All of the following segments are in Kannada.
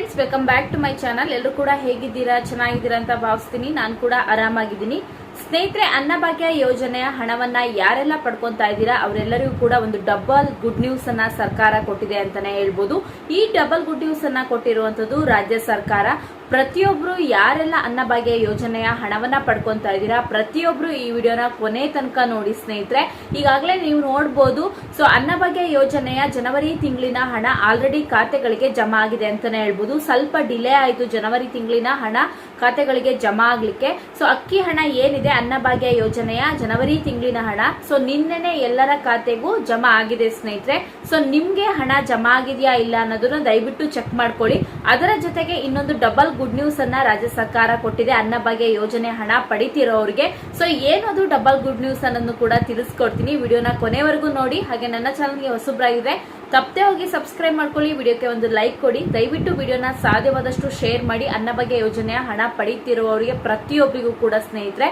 Friends welcome back to my channel ಎಲ್ಲರೂ ಕೂಡ ಹೇಗಿದ್ದೀರಾ? ಚೆನ್ನಾಗಿದ್ದೀರಾ ಅಂತ ಭಾವಿಸ್ತೀನಿ. ನಾನು ಕೂಡ ಆರಾಮಾಗಿದ್ದೀನಿ. ಸ್ನೇಹಿತರೆ, ಅನ್ನಭಾಗ್ಯ ಯೋಜನೆಯ ಹಣವನ್ನ ಯಾರೆಲ್ಲ ಪಡ್ಕೊಂತಾ ಇದ್ದೀರಾ, ಅವರೆಲ್ಲರಿಗೂ ಕೂಡ ಒಂದು ಡಬಲ್ ಗುಡ್ ನ್ಯೂಸ್ ಅನ್ನ ಸರ್ಕಾರ ಕೊಟ್ಟಿದೆ ಅಂತಾನೆ ಹೇಳ್ಬೋದು. ಈ ಡಬಲ್ ಗುಡ್ ನ್ಯೂಸ್ ಅನ್ನ ಕೊಟ್ಟಿರುವಂತದ್ದು ರಾಜ್ಯ ಸರ್ಕಾರ. ಪ್ರತಿಯೊಬ್ರು ಯಾರೆಲ್ಲ ಅನ್ನಭಾಗ್ಯ ಯೋಜನೆಯ ಹಣವನ್ನ ಪಡ್ಕೊಂತಾ ಇದ್ದೀರಾ, ಪ್ರತಿಯೊಬ್ರು ಈ ವಿಡಿಯೋನ ಕೊನೆ ತನಕ ನೋಡಿ ಸ್ನೇಹಿತರೆ. ಈಗಾಗಲೇ ನೀವು ನೋಡ್ಬೋದು, ಸೊ ಅನ್ನಭಾಗ್ಯ ಯೋಜನೆಯ ಜನವರಿ ತಿಂಗಳಿನ ಹಣ ಆಲ್ರೆಡಿ ಖಾತೆಗಳಿಗೆ ಜಮಾ ಆಗಿದೆ ಅಂತಾನೆ ಹೇಳ್ಬೋದು. ಸ್ವಲ್ಪ ಡಿಲೇ ಆಯಿತು ಜನವರಿ ತಿಂಗಳಿನ ಹಣ ಖಾತೆಗಳಿಗೆ ಜಮಾ ಆಗ್ಲಿಕ್ಕೆ. ಸೊ ಅಕ್ಕಿ ಹಣ ಏನಿದೆ ಅನ್ನಭಾಗ್ಯ ಯೋಜನೆಯ ಜನವರಿ ತಿಂಗಳಿನ ಹಣ. ಸೊ ನಿನ್ನೆನೆ ಎಲ್ಲರ ಖಾತೆಗೂ ಜಮಾ ಆಗಿದೆ ಸ್ನೇಹಿತರೆ. ಸೊ ನಿಮ್ಗೆ ಹಣ ಜಮಾ ಆಗಿದೆಯಾ ಇಲ್ಲ ಅನ್ನೋದನ್ನ ದಯವಿಟ್ಟು ಚೆಕ್ ಮಾಡ್ಕೊಳ್ಳಿ. ಅದರ ಜೊತೆಗೆ ಇನ್ನೊಂದು ಡಬಲ್ ಗುಡ್ ನ್ಯೂಸ್ ಅನ್ನ ರಾಜ್ಯ ಸರ್ಕಾರ ಕೊಟ್ಟಿದೆ. ಅನ್ನಭಾಗ್ಯ ಯೋಜನೆ ಹಣ ಪಡಿತಿರೋರಿಗೆ. ಸೊ ಏನದು ಡಬಲ್ ಗುಡ್ ನ್ಯೂಸ್ ಅನ್ನೋದು ಕೂಡ ತಿಳಿಸ್ಕೊಡ್ತೀನಿ. ವಿಡಿಯೋನ ಕೊನೆವರೆಗೂ ನೋಡಿ. ಹಾಗೆ ನನ್ನ ಚಾನಲ್ಗೆ ಹೊಸಬ್ರಾಗಿದೆ ತಪ್ಪದೆ ಹೋಗಿ ಸಬ್ಸ್ಕ್ರೈಬ್ ಮಾಡ್ಕೊಳ್ಳಿ. ವಿಡಿಯೋಕ್ಕೆ ಒಂದು ಲೈಕ್ ಕೊಡಿ. ದಯವಿಟ್ಟು ವಿಡಿಯೋನ ಸಾಧ್ಯವಾದಷ್ಟು ಶೇರ್ ಮಾಡಿ. ಅನ್ನಭಾಗ್ಯ ಯೋಜನೆಯ ಹಣ ಪಡೀತಿರುವವರಿಗೆ ಪ್ರತಿಯೊಬ್ಬರಿಗೂ ಕೂಡ ಸ್ನೇಹಿತರೆ.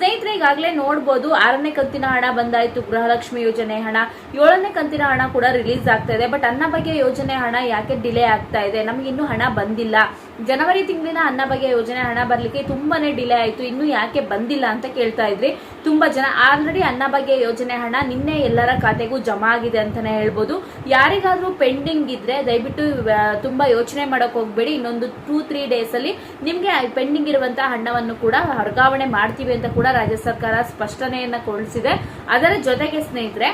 ಸ್ನೇಹಿತರೆ, ಈಗಾಗಲೇ ನೋಡ್ಬೋದು ಆರನೇ ಕಂತಿನ ಹಣ ಬಂದಾಯಿತು, ಗೃಹಲಕ್ಷ್ಮಿ ಯೋಜನೆ ಹಣ. ಏಳನೇ ಕಂತಿನ ಹಣ ಕೂಡ ರಿಲೀಸ್ ಆಗ್ತಾ ಇದೆ, ಬಟ್ ಅನ್ನಭಾಗ್ಯ ಯೋಜನೆ ಹಣ ಯಾಕೆ ಡಿಲೇ ಆಗ್ತಾ ಇದೆ? ನಮ್ಗೆ ಇನ್ನೂ ಹಣ ಬಂದಿಲ್ಲ. ಜನವರಿ ತಿಂಗಳಿನ ಅನ್ನಭಾಗ್ಯ ಯೋಜನೆ ಹಣ ಬರಲಿಕ್ಕೆ ತುಂಬಾನೇ ಡಿಲೇ ಆಯಿತು, ಇನ್ನು ಯಾಕೆ ಬಂದಿಲ್ಲ ಅಂತ ಕೇಳ್ತಾ ಇದ್ರಿ. ತುಂಬಾ ಜನ ಆಲ್ರೆಡಿ ಅನ್ನಭಾಗ್ಯ ಯೋಜನೆ ಹಣ ನಿನ್ನೆ ಎಲ್ಲರ ಖಾತೆಗೂ ಜಮಾ ಆಗಿದೆ ಅಂತಾನೆ ಹೇಳ್ಬೋದು. ಯಾರಿಗಾದ್ರೂ ಪೆಂಡಿಂಗ್ ಇದ್ರೆ ದಯವಿಟ್ಟು ತುಂಬಾ ಯೋಚನೆ ಮಾಡಕ್ ಹೋಗ್ಬೇಡಿ. ಇನ್ನೊಂದು ಟೂ ತ್ರೀ ಡೇಸ್ ಅಲ್ಲಿ ನಿಮ್ಗೆ ಪೆಂಡಿಂಗ್ ಇರುವಂತ ಹಣವನ್ನು ಕೂಡ ವರ್ಗಾವಣೆ ಮಾಡ್ತೀವಿ ಅಂತ ಕೂಡ ರಾಜ್ಯ ಸರ್ಕಾರ ಸ್ಪಷ್ಟನೆಯನ್ನ ಕೊಡಿಸಿದೆ. ಅದರ ಜೊತೆಗೆ ಸ್ನೇಹಿತರೆ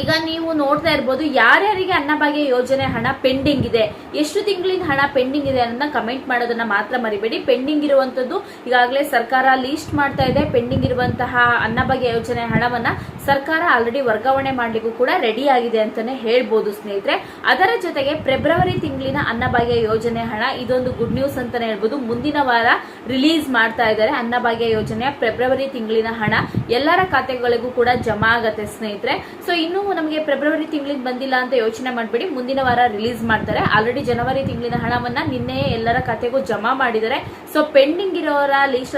ಈಗ ನೀವು ನೋಡ್ತಾ ಇರ್ಬೋದು ಯಾರ್ಯಾರಿಗೆ ಅನ್ನಭಾಗ್ಯ ಯೋಜನೆ ಹಣ ಪೆಂಡಿಂಗ್ ಇದೆ. ಎಷ್ಟು ತಿಂಗಳಿನ ಹಣ ಪೆಂಡಿಂಗ್ ಇದೆ ಅನ್ನೋದನ್ನ ಕಮೆಂಟ್ ಮಾಡೋದನ್ನ ಮಾತ್ರ ಮರಿಬೇಡಿ. ಪೆಂಡಿಂಗ್ ಇರುವಂತದ್ದು ಈಗಾಗಲೇ ಸರ್ಕಾರ ಲೀಸ್ಟ್ ಮಾಡ್ತಾ ಇದೆ. ಪೆಂಡಿಂಗ್ ಇರುವಂತಹ ಅನ್ನಭಾಗ್ಯ ಯೋಜನೆ ಹಣವನ್ನ ಸರ್ಕಾರ ಆಲ್ರೆಡಿ ವರ್ಗಾವಣೆ ಮಾಡ್ಲಿಕ್ಕೂ ಕೂಡ ರೆಡಿ ಆಗಿದೆ ಅಂತಾನೆ ಹೇಳ್ಬೋದು ಸ್ನೇಹಿತರೆ. ಅದರ ಜೊತೆಗೆ ಫೆಬ್ರವರಿ ತಿಂಗಳಿನ ಅನ್ನಭಾಗ್ಯ ಯೋಜನೆ ಹಣ, ಇದೊಂದು ಗುಡ್ ನ್ಯೂಸ್ ಅಂತಾನೆ ಹೇಳ್ಬೋದು. ಮುಂದಿನ ವಾರ ರಿಲೀಸ್ ಮಾಡ್ತಾ ಇದ್ದಾರೆ ಅನ್ನಭಾಗ್ಯ ಯೋಜನೆಯ ಫೆಬ್ರವರಿ ತಿಂಗಳಿನ ಹಣ. ಎಲ್ಲರ ಖಾತೆಗಳಿಗೂ ಕೂಡ ಜಮಾ ಆಗತ್ತೆ ಸ್ನೇಹಿತರೆ. ಸೊ ಇನ್ನೂ ನಮಗೆ ಫೆಬ್ರವರಿ ತಿಂಗಳಿಗೆ ಬಂದಿಲ್ಲ ಅಂತ ಯೋಚನೆ ಮಾಡಬೇಡಿ. ಮುಂದಿನ ವಾರ ರಿಲೀಸ್ ಮಾಡ್ತಾರೆ. ಆಲ್ರೆಡಿ ಜನವರಿ ತಿಂಗಳಿನ ಹಣವನ್ನ ನಿನ್ನೆ ಎಲ್ಲರ ಖಾತೆಗೂ ಜಮಾ ಮಾಡಿದ್ದಾರೆ. ಸೊ ಪೆಂಡಿಂಗ್ ಇರೋರ ಲೀಸ್ಟ್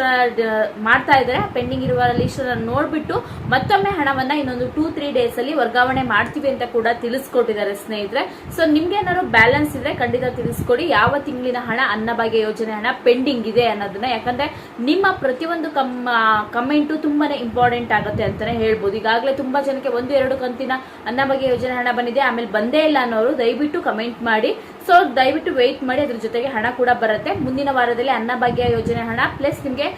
ಮಾಡ್ತಾ ಇದ್ದಾರೆ. ಪೆಂಡಿಂಗ್ ಇರುವ ಲೀಸ್ಟ್ ನೋಡ್ಬಿಟ್ಟು ಮತ್ತೊಮ್ಮೆ ಹಣವನ್ನ ಇನ್ನೊಂದು ಟೂ ತ್ರೀ ಡೇಸ್ ಅಲ್ಲಿ ವರ್ಗಾವಣೆ ಮಾಡ್ತೀವಿ ಅಂತ ಕೂಡ ತಿಳಿಸ್ಕೊಟ್ಟಿದ್ದಾರೆ ಸ್ನೇಹಿತರೆ. ಸೊ ನಿಮ್ಗೆ ಏನಾದ್ರು ಬ್ಯಾಲೆನ್ಸ್ ಇದ್ರೆ ಖಂಡಿತ ತಿಳಿಸ್ಕೊಡಿ. ಯಾವ ತಿಂಗಳಿನ ಹಣ ಅನ್ನಭಾಗ್ಯ ಯೋಜನೆ ಹಣ ಪೆಂಡಿಂಗ್ ಇದೆ ಅನ್ನೋದನ್ನ. ಯಾಕಂದ್ರೆ ನಿಮ್ಮ ಪ್ರತಿಯೊಂದು ಕಮ್ ಕಮೆಂಟು ತುಂಬಾನೇ ಇಂಪಾರ್ಟೆಂಟ್ ಆಗುತ್ತೆ ಅಂತಾನೆ ಹೇಳ್ಬೋದು. ಈಗಾಗಲೇ ತುಂಬಾ ಜನಕ್ಕೆ ಒಂದು, ಎರಡು ಕಂತಿನ ಅನ್ನಭಾಗ್ಯ ಯೋಜನೆ ಹಣ ಬಂದಿದೆ ಆಮೇಲೆ ಬಂದೇ ಇಲ್ಲ ಅನ್ನೋರು ದಯವಿಟ್ಟು ಕಮೆಂಟ್ ಮಾಡಿ. ಸೊ ದಯವಿಟ್ಟು ವೆಯ್ಟ್ ಮಾಡಿ, ಅದ್ರ ಜೊತೆಗೆ ಹಣ ಕೂಡ ಬರುತ್ತೆ. ಮುಂದಿನ ವಾರದಲ್ಲಿ ಅನ್ನಭಾಗ್ಯ ಯೋಜನೆ ಹಣ ಪ್ಲಸ್ ನಿಮಗೆ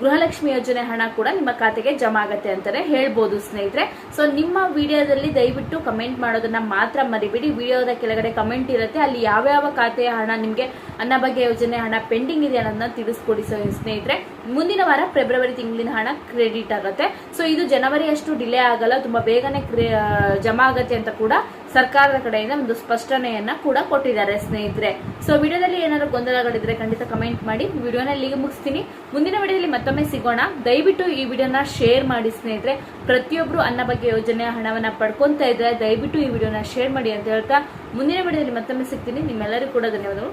ಗೃಹಲಕ್ಷ್ಮಿ ಯೋಜನೆ ಹಣ ಕೂಡ ನಿಮ್ಮ ಖಾತೆಗೆ ಜಮಾ ಆಗುತ್ತೆ ಅಂತಾನೆ ಹೇಳ್ಬೋದು ಸ್ನೇಹಿತರೆ. ಸೊ ನಿಮ್ಮ ವಿಡಿಯೋದಲ್ಲಿ ದಯವಿಟ್ಟು ಕಮೆಂಟ್ ಮಾಡೋದನ್ನ ಮಾತ್ರ ಮರಿಬೇಡಿ. ವಿಡಿಯೋದ ಕೆಳಗಡೆ ಕಮೆಂಟ್ ಇರುತ್ತೆ. ಅಲ್ಲಿ ಯಾವ್ಯಾವ ಖಾತೆಯ ಹಣ ನಿಮಗೆ ಅನ್ನಭಾಗ್ಯ ಯೋಜನೆ ಹಣ ಪೆಂಡಿಂಗ್ ಇದೆ ಅನ್ನೋದನ್ನ ತಿಳಿಸ್ಕೊಡಿ ಸ್ನೇಹಿತರೆ. ಮುಂದಿನ ವಾರ ಫೆಬ್ರವರಿ ತಿಂಗಳಿನ ಹಣ ಕ್ರೆಡಿಟ್ ಆಗುತ್ತೆ. ಸೊ ಇದು ಜನವರಿ ಅಷ್ಟು ಡಿಲೇ ಆಗಲ್ಲ. ತುಂಬಾ ಬೇಗನೆ ಜಮಾ ಆಗತ್ತೆ ಅಂತ ಕೂಡ ಸರ್ಕಾರದ ಕಡೆಯಿಂದ ಒಂದು ಸ್ಪಷ್ಟನೆಯನ್ನ ಕೂಡ ಕೊಟ್ಟಿದ್ದಾರೆ ಸ್ನೇಹಿತರೆ. ಸೊ ವಿಡಿಯೋದಲ್ಲಿ ಏನಾದ್ರು ಗೊಂದಲಗಳಿದ್ರೆ ಖಂಡಿತ ಕಮೆಂಟ್ ಮಾಡಿ. ವಿಡಿಯೋನ ಇಲ್ಲಿಗೆ ಮುಗಿಸ್ತೀನಿ. ಮುಂದಿನ ವಿಡಿಯೋದಲ್ಲಿ ಮತ್ತೊಮ್ಮೆ ಸಿಗೋಣ. ದಯವಿಟ್ಟು ಈ ವಿಡಿಯೋನ ಶೇರ್ ಮಾಡಿ ಸ್ನೇಹಿತರೆ. ಪ್ರತಿಯೊಬ್ರು ಅನ್ನ ಬಗ್ಗೆ ಯೋಜನೆಯ ಹಣವನ್ನ ಪಡ್ಕೊಂತ ಇದ್ರೆ ದಯವಿಟ್ಟು ಈ ವಿಡಿಯೋನ ಶೇರ್ ಮಾಡಿ ಅಂತ ಹೇಳ್ತಾ ಮುಂದಿನ ವಿಡಿಯೋದಲ್ಲಿ ಮತ್ತೊಮ್ಮೆ ಸಿಗ್ತೀನಿ. ನಿಮ್ಮೆಲ್ಲರಿಗೂ ಕೂಡ ಧನ್ಯವಾದಗಳು.